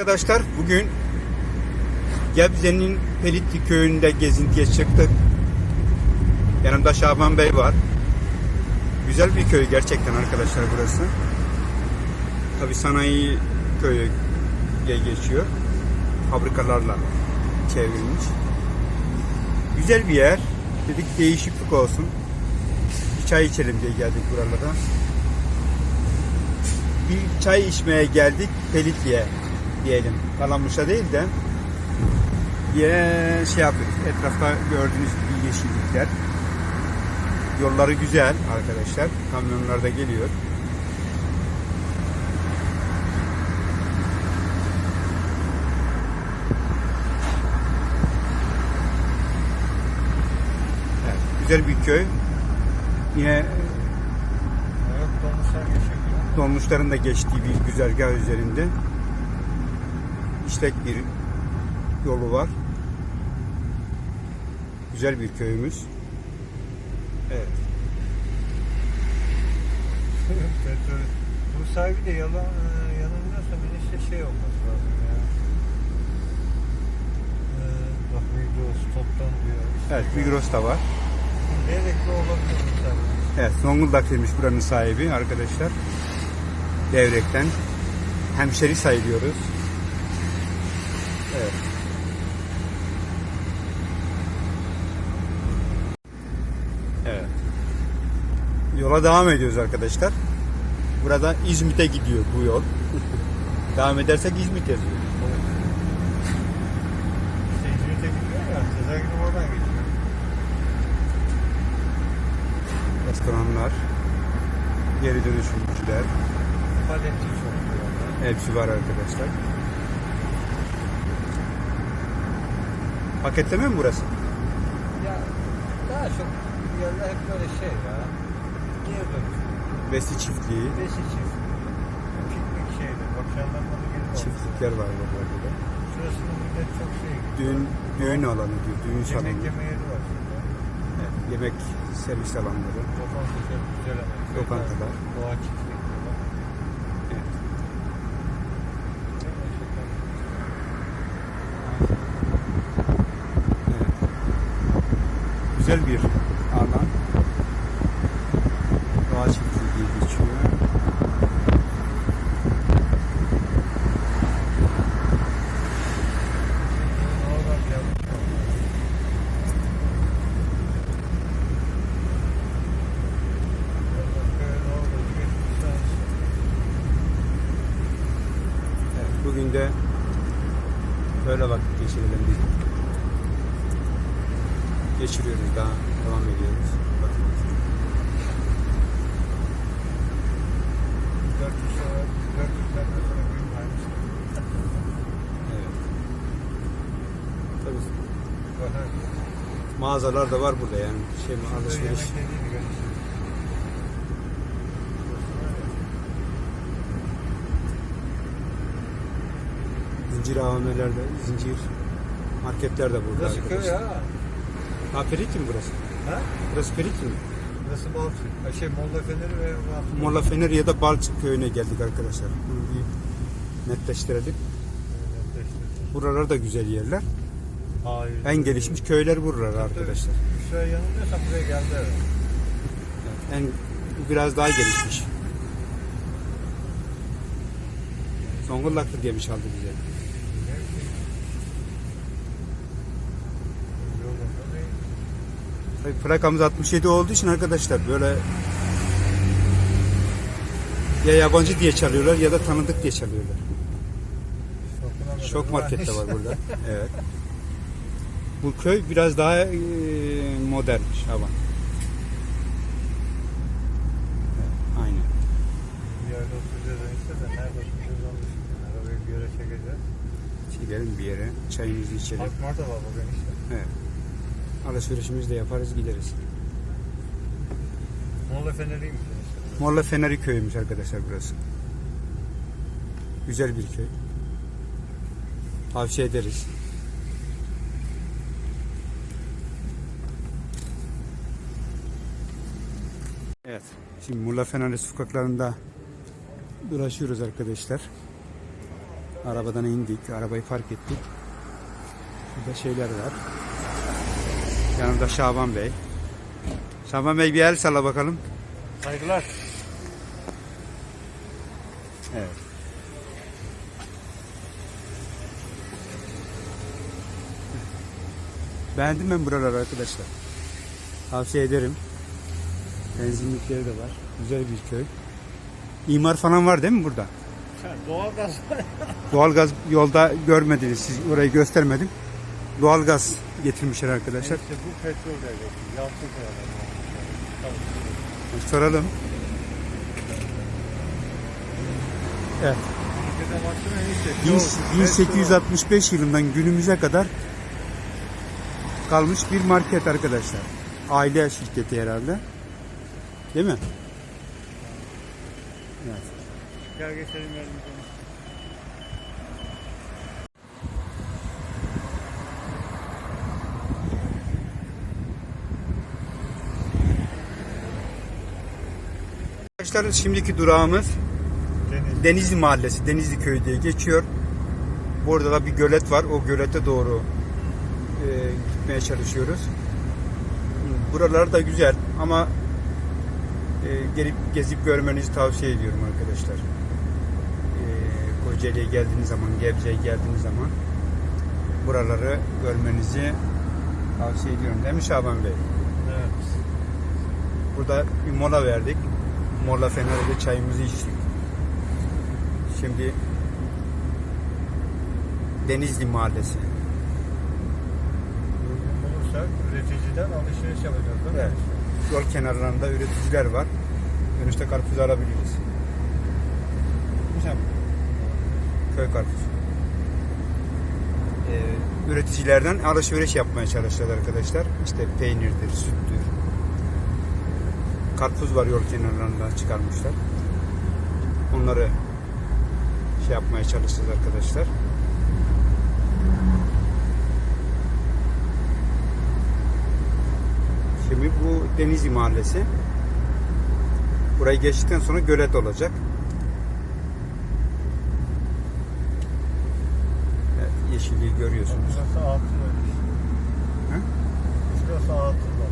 Arkadaşlar bugün Gebze'nin Pelitli köyünde gezintiye çıktık. Yanımda Şaban Bey var. Güzel bir köy gerçekten arkadaşlar burası. Tabi sanayi köyü geçiyor. Fabrikalarla çevrilmiş. Güzel bir yer. Dedik değişiklik olsun. Bir çay içelim diye geldik buralara. Bir çay içmeye geldik Pelitli'ye diyelim. Kalamış'a değil de diye şey yapıyoruz. Etrafta gördüğünüz gibi yeşillikler. Yolları güzel arkadaşlar. Kamyonlar da geliyor. Evet, güzel bir köy. Yine Evet, dolmuşlar dolmuşların da geçtiği bir güzergah üzerinde işlek bir yolu var. Güzel bir köyümüz. Evet. Petrol. Bu sahibi de yalan, e, yanılmıyorsam enişte şey olması lazım ya. Ee, bak Migros, Toptan diyor. Evet, Migros da var. Leylekli olabilir sahibi. Evet, Zonguldak'taymış buranın sahibi arkadaşlar. Devrekten. Hemşeri sayılıyoruz. Evet. Evet. Yola devam ediyoruz arkadaşlar. Burada İzmit'e gidiyor bu yol. devam edersek İzmit yazıyor. İşte İzmir'de gidiyor ya, Sezer Gülüm oradan geçiyor. Restoranlar, geri dönüşümcüler, hepsi var arkadaşlar. Paketleme mi burası? Ya daha çok yerler hep böyle şey ya. Geri dönüş. Besi çiftliği. Piknik şeydi. Bak jandarmalı gelin çiftlikler var burada. da. Şurasında millet çok şey gidiyor. Düğün, düğün alanı diyor, düğün salonu. Yemek yeme yeri var şurada. Evet, yemek servis alanları. Lokanta güzel ama. Lokantalar. Doğa çiftliği diyorlar. Evet. Gerçekten Evet. Güzel bir alan. Doğa çiftliği diye geçiyor. Oradan gelmiş. Köyün orada geçmişler. Evet, bugün de böyle vakit geçirelim dedik. Geçiriyoruz daha devam ediyoruz. Vakit. Dört kişi var. Dört kişiden de sonra gün vermişler. Evet. Tabii mağazalar da var burada yani şey mi alışveriş. Zincir AVM'lerde, zincir marketler de burada. Burası köy arkadaşlar. ha. Perik mi burası? Ha? Burası Perik mi? Burası Balçık. Şey Molla Feneri ve Balçık. Molla Fener ya da Balçık köyüne geldik arkadaşlar. Bunu bir netleştirelim. Buralar da güzel yerler. Hayır. En gelişmiş köyler buralar arkadaşlar. Şuraya yanılmıyorsam buraya geldi evet. En bu biraz daha gelişmiş. Zonguldaklı diye mi çaldı bize? Tabii plakamız 67 olduğu için arkadaşlar böyle ya yabancı diye çalıyorlar ya da tanıdık diye çalıyorlar. Şok market de var burada. Evet. Bu köy biraz daha e, modern Şaban. Evet, aynen. Bir yerde oturacağız enişte de nerede oturacağız onu düşünüyorum. Arabayı bir yere çekeceğiz. Gidelim bir yere, çayımızı içelim. Park Marta var bugün işte. Evet. Alışverişimizi de yaparız gideriz. Molla Feneri'ymiş enişte. Morla Feneri köyümüş arkadaşlar burası. Güzel bir köy. Tavsiye ederiz. Evet. Şimdi Mulla Feneri sokaklarında dolaşıyoruz arkadaşlar. Arabadan indik. Arabayı park ettik. Burada şeyler var. Yanımda Şaban Bey. Şaban Bey bir el salla bakalım. Saygılar. Evet. Beğendim ben buraları arkadaşlar. Tavsiye ederim. Benzinlikleri de var. Güzel bir köy. İmar falan var değil mi burada? Doğalgaz. Doğalgaz yolda görmediniz siz orayı göstermedim. Doğalgaz getirmişler arkadaşlar. işte bu petrol devleti. Yalçın kayalar. Soralım. Evet. Ülkede baksana enişte. Bin- 1865 yılından günümüze kadar kalmış bir market arkadaşlar. Aile şirketi herhalde. Değil mi? Evet. Gel geçelim yerimize. Arkadaşlar şimdiki durağımız Deniz. Denizli Mahallesi, Denizli Köyü diye geçiyor. Burada da bir gölet var. O gölete doğru e, gitmeye çalışıyoruz. Buralar da güzel ama gelip gezip görmenizi tavsiye ediyorum arkadaşlar. E, Kocaeli'ye geldiğiniz zaman, Gebze'ye geldiğiniz zaman buraları görmenizi tavsiye ediyorum. Değil mi Şaban Bey? Evet. Burada bir mola verdik. Mola Fener'de çayımızı içtik. Şimdi Denizli Mahallesi. Bulursak üreticiden alışveriş yapacağız değil mi? Evet. Yol kenarlarında üreticiler var. Dönüşte karpuz alabiliriz. Köy karpuzu. Ee, üreticilerden alışveriş yapmaya çalışacağız arkadaşlar. İşte peynirdir, süttür. Karpuz var yol kenarlarında çıkarmışlar. Onları şey yapmaya çalışacağız arkadaşlar. Şimdi bu Denizli Mahallesi. Burayı geçtikten sonra gölet olacak. Evet, yeşilliği görüyorsunuz. Burası altın? Burası altın var.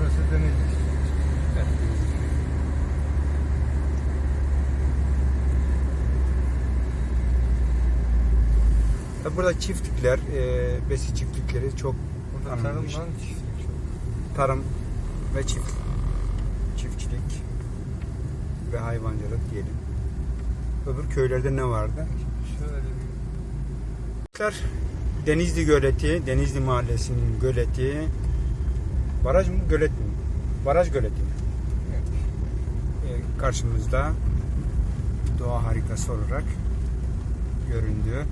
Burası deniz. Evet. Tabii Burada çiftlikler, e, besi çiftlikleri çok Burada tanınmış. tarım var. çiftlik çok. tarım ve çift çiftçilik ve hayvancılık diyelim. Öbür köylerde ne vardı? Şöyle bir Arkadaşlar, Denizli Göleti, Denizli Mahallesi'nin göleti baraj mı gölet mi? Baraj göleti mi? Ee, karşımızda doğa harikası olarak göründü.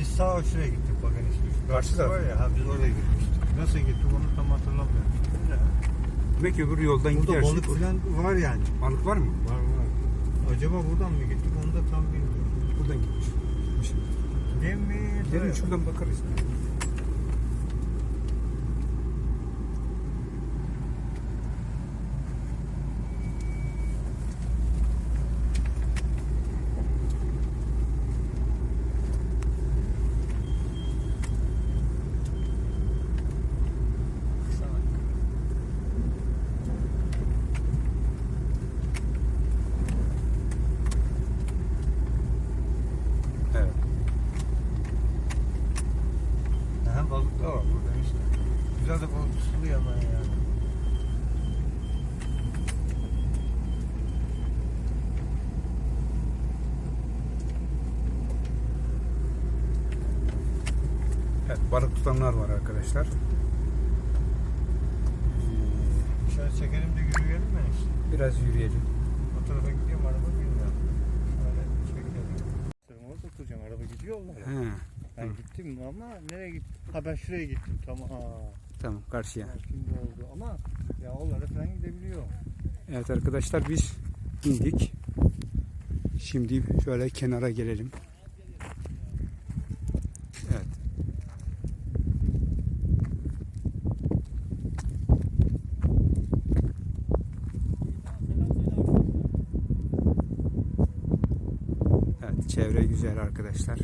Biz sağ şuraya gittik bak enişte. Şu Karşı taraf. var ya ha biz oraya gitmiştik. Nasıl gittik onu tam hatırlamıyorum. Demek ki öbür yoldan Burada gidersek balık falan var yani. balık var mı? Var var. Acaba buradan mı gittik onu da tam bilmiyorum. Buradan gitmiş. Değil mi? Gidelim şuradan bakarız. Evet. Aha, balık da var burada işte. Güzel de balık sulu yaman yani. Evet, balık tutanlar var arkadaşlar. Ee, Biraz yürüyelim. O tarafa gidiyorum araba bilmiyorum. Şöyle çekelim. Orada oturacağım araba gidiyor onlara. He, Ben gittim ama nereye gittim? Ha ben şuraya gittim tamam. Tamam karşıya. şimdi oldu ama ya onlara falan gidebiliyor. Evet arkadaşlar biz indik. Şimdi şöyle kenara gelelim. Evet. Evet güzel arkadaşlar.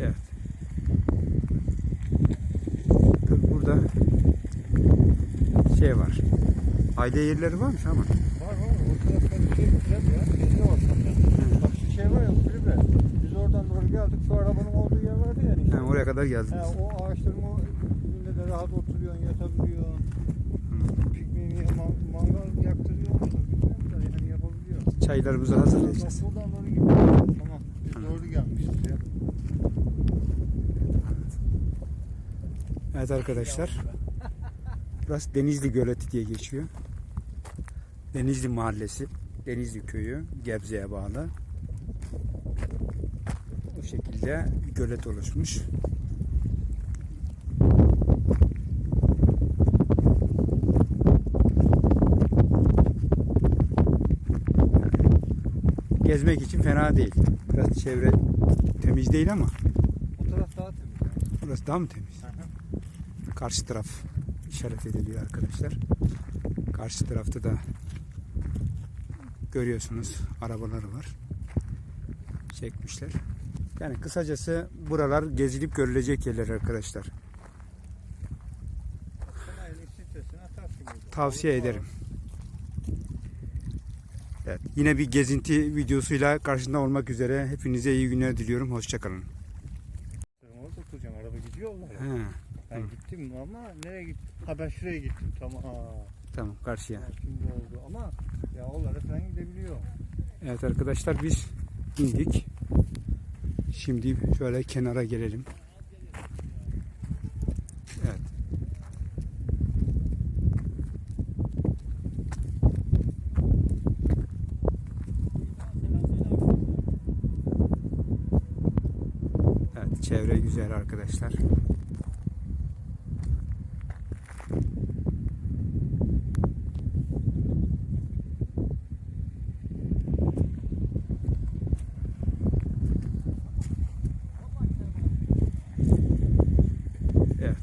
Evet. Burada şey var. Aile yerleri varmış ama. Var var o tarafta bir şey güzel ya. Belli ortamda. Bak şu şey var ya kulübe. Biz oradan doğru geldik. Şu arabanın olduğu yer vardı ya. Işte. Ha, oraya kadar geldiniz. Ha, o ağaçların o dibinde de rahat oturuyorsun, yatabiliyorsun. Pikniğini, man- mangal yaktırıyor musun? Bilmiyorum da yani yapabiliyorsun. Çaylarımızı hazırlayacağız. Buradan doğru gidiyoruz. Tamam. Biz doğru gelmişiz ya. Evet arkadaşlar. Burası Denizli Göleti diye geçiyor. Denizli Mahallesi, Denizli Köyü, Gebze'ye bağlı. Bir gölet oluşmuş. Gezmek için fena değil. Biraz çevre temiz değil ama O taraf daha temiz. burası daha mı temiz? Hı. Karşı taraf işaret ediliyor arkadaşlar. Karşı tarafta da görüyorsunuz arabaları var. Çekmişler. Yani kısacası buralar gezilip görülecek yerler arkadaşlar. Tavsiye mu? ederim. Evet, yine bir gezinti videosuyla karşında olmak üzere. Hepinize iyi günler diliyorum. Hoşçakalın. Orada oturacağım araba gidiyor. He, Ben Hı. gittim ama nereye gittim? Ha ben şuraya gittim tamam. Ha, tamam karşıya. şimdi oldu ama ya onlara falan gidebiliyor. Evet arkadaşlar biz indik. Şimdi şöyle kenara gelelim. Evet. Evet çevre güzel arkadaşlar. Evet.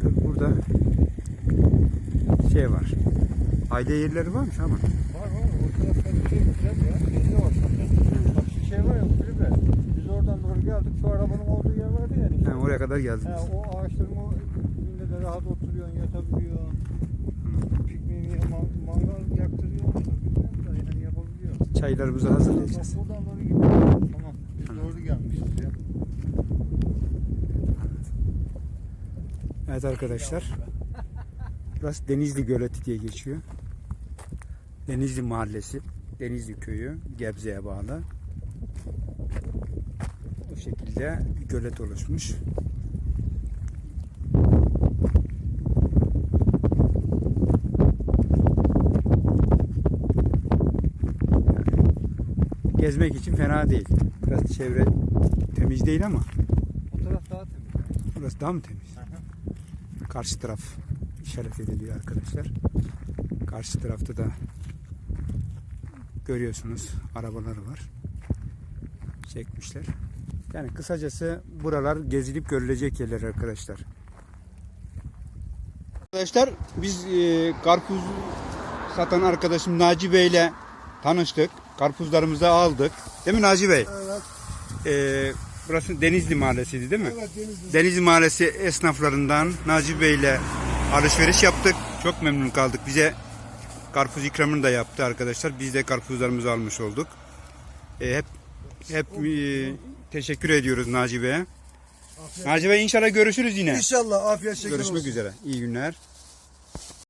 Tabii burada şey var. Aile yerleri varmış ama. Var var o tarafta bir şey güzel ya. Bak şu şey var ya kulübe. Biz oradan doğru geldik. Şu arabanın olduğu yer vardı ya. Işte. Ha, oraya kadar geldiniz. Ha, o ağaçların o dibinde de rahat oturuyorsun, yatabiliyorsun. Pikniğini, man- mangal yaktırıyor musun? Bilmiyorum da yani yapabiliyorsun. Çaylarımızı hazırlayacağız. Bak buradan doğru gidiyoruz. Tamam. Biz Hı. doğru gelmişiz ya. Evet arkadaşlar. Burası Denizli Göleti diye geçiyor. Denizli Mahallesi, Denizli Köyü, Gebze'ye bağlı. Bu şekilde bir gölet oluşmuş. Gezmek için fena değil. Biraz çevre temiz değil ama O taraf daha temiz. burası daha mı temiz? Karşı taraf işaret ediliyor arkadaşlar. Karşı tarafta da görüyorsunuz arabaları var. Çekmişler. Yani kısacası buralar gezilip görülecek yerler arkadaşlar. Arkadaşlar biz e, karpuz satan arkadaşım Naci Bey ile tanıştık. Karpuzlarımızı aldık. Değil mi Naci Bey? Evet, E, burası Denizli Mahallesi'ydi değil mi? evet Denizli. Denizli Mahallesi esnaflarından Naci Bey ile alışveriş yaptık. Çok memnun kaldık. Bize karpuz ikramını da yaptı arkadaşlar. Biz de karpuzlarımızı almış olduk. E, hep hep e, teşekkür ediyoruz Naci Bey'e. Naci Bey inşallah görüşürüz yine. İnşallah afiyet şeker Görüşmek olsun. üzere. İyi günler.